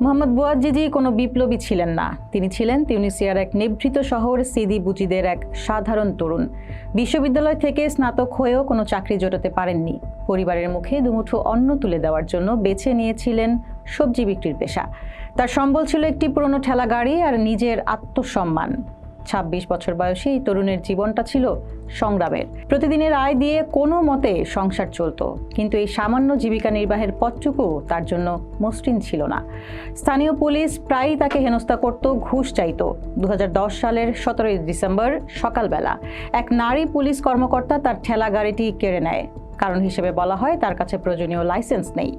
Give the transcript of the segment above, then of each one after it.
মোহাম্মদ বুয়াজিজি কোনো বিপ্লবী ছিলেন না। তিনি ছিলেন তিউনিসিয়ার এক নিভৃত শহর সিদি বুজিদের এক সাধারণ তরুণ। বিশ্ববিদ্যালয় থেকে স্নাতক হয়েও কোনো চাকরি জোটাতে পারেননি। পরিবারের মুখে দুমুঠো অন্ন তুলে দেওয়ার জন্য বেছে নিয়েছিলেন সবজি বিক্রির পেশা। তার সম্বল ছিল একটি পুরনো ঠেলা গাড়ি আর নিজের আত্মসম্মান। ছাব্বিশ বছর বয়সী এই তরুণের জীবনটা ছিল সংগ্রামের। প্রতিদিনের আয় দিয়ে কোনো মতে সংসার চলত, কিন্তু এই সামান্য জীবিকা নির্বাহের পথটুকু তার জন্য মসৃণ ছিল না। স্থানীয় পুলিশ প্রায়ই তাকে হেনস্থা করত, ঘুষ চাইত। দু হাজার দশ সালের সতেরোই ডিসেম্বর সকালবেলা এক নারী পুলিশ কর্মকর্তা তার ঠেলা গাড়িটি কেড়ে নেয়। কারণ হিসেবে বলা হয় তার কাছে প্রয়োজনীয় লাইসেন্স নেই।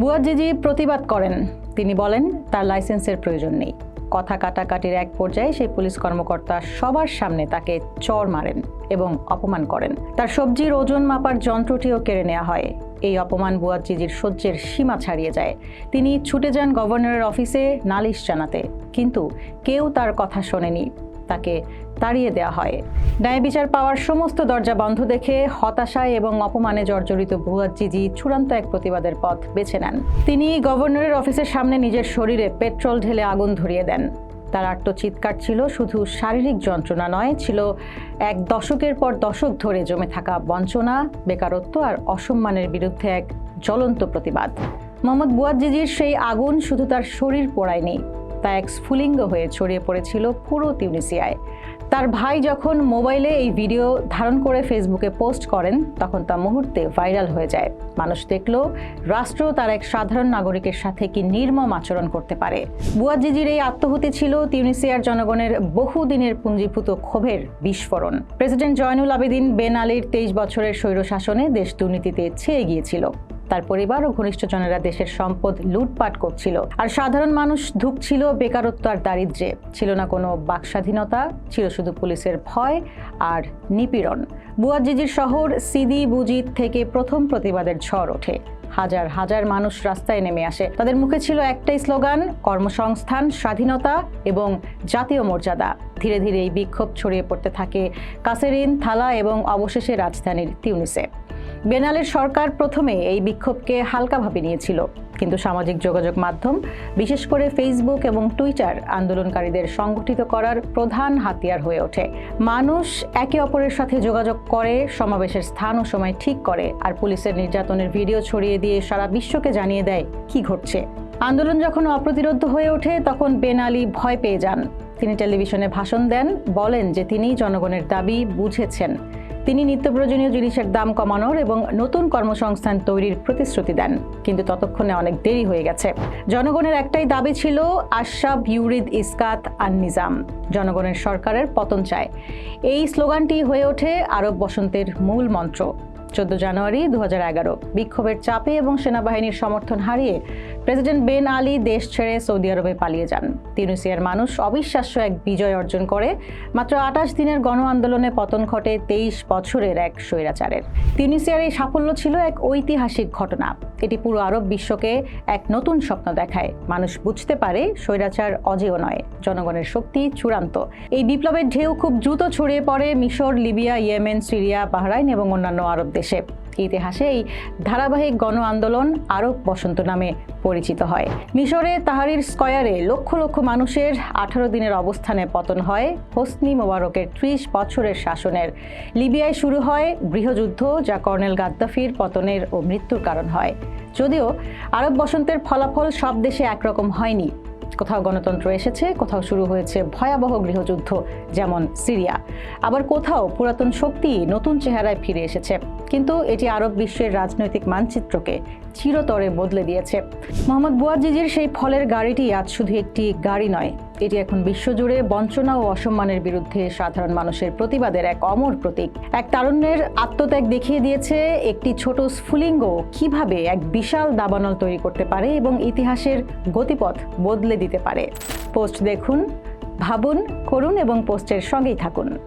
বুয়াজিজি প্রতিবাদ করেন। তিনি বলেন, তার লাইসেন্সের প্রয়োজন নেই। কথা কাটাকাটির এক পর্যায়ে সেই পুলিশ কর্মকর্তা সবার সামনে তাকে চর মারেন এবং অপমান করেন। তার সবজির ওজন মাপার যন্ত্রটিও কেড়ে নেওয়া হয়। এই অপমান বুয়াজিজির সহ্যের সীমা ছাড়িয়ে যায়। তিনি ছুটে যান গভর্নরের অফিসে নালিশ জানাতে। কিন্তু কেউ তার কথা শোনেনি। তাকে তাড়িয়ে দেওয়া হয়। ন্যায় বিচার পাওয়ার সমস্ত দরজা বন্ধ দেখে হতাশায় এবং অপমানে জর্জরিত বুয়াজিজি চূড়ান্ত এক প্রতিবাদের পথ বেছে নেন। তিনি গভর্নরের অফিসের সামনে নিজের শরীরে পেট্রোল ঢেলে আগুন ধরিয়ে দেন। তার আত্মচিৎকার ছিল শুধু শারীরিক যন্ত্রণা নয়, ছিল এক দশকের পর দশক ধরে জমে থাকা বঞ্চনা, বেকারত্ব আর অসম্মানের বিরুদ্ধে এক জ্বলন্ত প্রতিবাদ। মোহাম্মদ বুয়াজিজির সেই আগুন শুধু তার শরীর পোড়ায়নি তা এক স্ফুলিঙ্গ হয়ে ছড়িয়ে পড়েছিল পুরো তিউনিসিয়ায়। তার ভাই যখন মোবাইলে এই ভিডিও ধারণ করে ফেসবুকে পোস্ট করেন, তখন তা মুহূর্তে ভাইরাল হয়ে যায়। মানুষ দেখল, রাষ্ট্র তার এক সাধারণ নাগরিকের সাথে কি নির্মম আচরণ করতে পারে। বুয়াজিজির এই আত্মহুতি ছিল তিউনিসিয়ার জনগণের বহুদিনের পুঞ্জীভূত ক্ষোভের বিস্ফোরণ। প্রেসিডেন্ট জয়নুল আবেদিন বেন আলীর তেইশ বছরের স্বৈরশাসনে দেশ দুর্নীতিতে ছেয়ে গিয়েছিল। তার পরিবার ও ঘনিষ্ঠজনেরা দেশের সম্পদ লুটপাট করছিল। আর সাধারণ মানুষ ধুকছিল বেকারত্ব আর দারিদ্র্যে। ছিল না কোনো বাকস্বাধীনতা, ছিল শুধু পুলিশের ভয় আর নিপীড়ন। বুয়াজিজির শহর সিদি বুজিদ থেকে প্রথম প্রতিবাদের ঝড় ওঠে। হাজার হাজার মানুষ রাস্তায় নেমে আসে। তাদের মুখে ছিল একটাই স্লোগান, কর্মসংস্থান, স্বাধীনতা এবং জাতীয় মর্যাদা। ধীরে ধীরে এই বিক্ষোভ ছড়িয়ে পড়তে থাকে কাসেরিন, থালা এবং অবশেষে রাজধানীর তিউনিসে। বেনালের সরকার প্রথমে এই বিক্ষোভকে হালকাভাবে নিয়েছিল। কিন্তু সামাজিক যোগাযোগ মাধ্যম, বিশেষ করে ফেসবুক এবং টুইটার আন্দোলনকারীদের সংগঠিত করার প্রধান হাতিয়ার হয়ে ওঠে। মানুষ একে অপরের সাথে যোগাযোগ করে, সমাবেশের স্থান ও সময় ঠিক করে, আর পুলিশের নির্যাতনের ভিডিও ছড়িয়ে দিয়ে সারা বিশ্বকে জানিয়ে দেয় কি ঘটছে। আন্দোলন যখন অপ্রতিরোধ হয়ে ওঠে, তখন বেন আলী ভয় পেয়ে যান। তিনি টেলিভিশনে ভাষণ দেন, বলেন যে তিনি জনগণের দাবি বুঝেছেন। তিনি নিত্য প্রয়োজনীয় জিনিসের দাম কমানোর এবং নতুন কর্মসংস্থান তৈরির প্রতিশ্রুতি দেন। কিন্তু ততক্ষণে অনেক দেরি হয়ে গেছে। জনগণের একটাই দাবি ছিল আশরাফ, ইউরিদ, ইসকাত আর নিজাম। জনগণের সরকারের পতন চায়। এই স্লোগানটি হয়ে ওঠে আরব বসন্তের মূল মন্ত্র। চোদ্দ জানুয়ারি দু হাজার এগারো। বিক্ষোভের চাপে এবং সেনাবাহিনীর সমর্থন হারিয়ে প্রেসিডেন্ট বেন আলী দেশ ছেড়ে সৌদি আরবে পালিয়ে যান। তিউনিসিয়ার মানুষ অবিশ্বাস্য এক বিজয় অর্জন করে। মাত্র আঠাশ দিনের গণ আন্দোলনে পতন ঘটে তেইশ বছরের এক স্বৈরাচারের। তিউনিসিয়ার এই সাফল্য ছিল এক ঐতিহাসিক ঘটনা। এটি পুরো আরব বিশ্বকে এক নতুন স্বপ্ন দেখায়। মানুষ বুঝতে পারে স্বৈরাচার অজেয় নয়, জনগণের শক্তি চূড়ান্ত। এই বিপ্লবের ঢেউ খুব দ্রুত ছড়িয়ে পড়ে মিশর, লিবিয়া, ইয়েমেন, সিরিয়া, বাহরাইন এবং অন্যান্য আরব দেশে। ইতিহাসে এই ধারাবাহিক গণ আন্দোলন আরব বসন্ত নামে পরিচিত হয়। মিশরে তাহারির স্কয়ারে লক্ষ লক্ষ মানুষের আঠারো দিনের অবস্থানে পতন হয়। হোসনি মোবারকের ত্রিশ বছরের শাসনের লিবিয়ায় শুরু হয় গৃহযুদ্ধ, যা কর্নেল গাদ্দাফির পতনের ও মৃত্যুর কারণ হয়। যদিও আরব বসন্তের ফলাফল সব দেশে একরকম হয়নি কোথাও গণতন্ত্র এসেছে, কোথাও শুরু হয়েছে ভয়াবহ গৃহযুদ্ধ, যেমন সিরিয়া। আবার কোথাও পুরাতন শক্তি নতুন চেহারায় ফিরে এসেছে। কিন্তু এটি আরব বিশ্বের রাজনৈতিক মানচিত্রকে চিরতরে বদলে দিয়েছে। মোহাম্মদ বুয়াজিজির সেই ফলের গাড়িটি আজ শুধু একটি গাড়ি নয় এটি এখন বিশ্বজুড়ে বঞ্চনা ও অসম্মানের বিরুদ্ধে সাধারণ মানুষের প্রতিবাদের এক অমর প্রতীক। এক তারুণ্যের আত্মত্যাগ দেখিয়ে দিয়েছে একটি ছোট স্ফুলিঙ্গ। কীভাবে এক বিশাল দাবানল তৈরি করতে পারে এবং ইতিহাসের গতিপথ বদলে দিতে পারে? পোস্ট দেখুন, ভাবুন, করুন এবং পোস্টের সঙ্গেই থাকুন।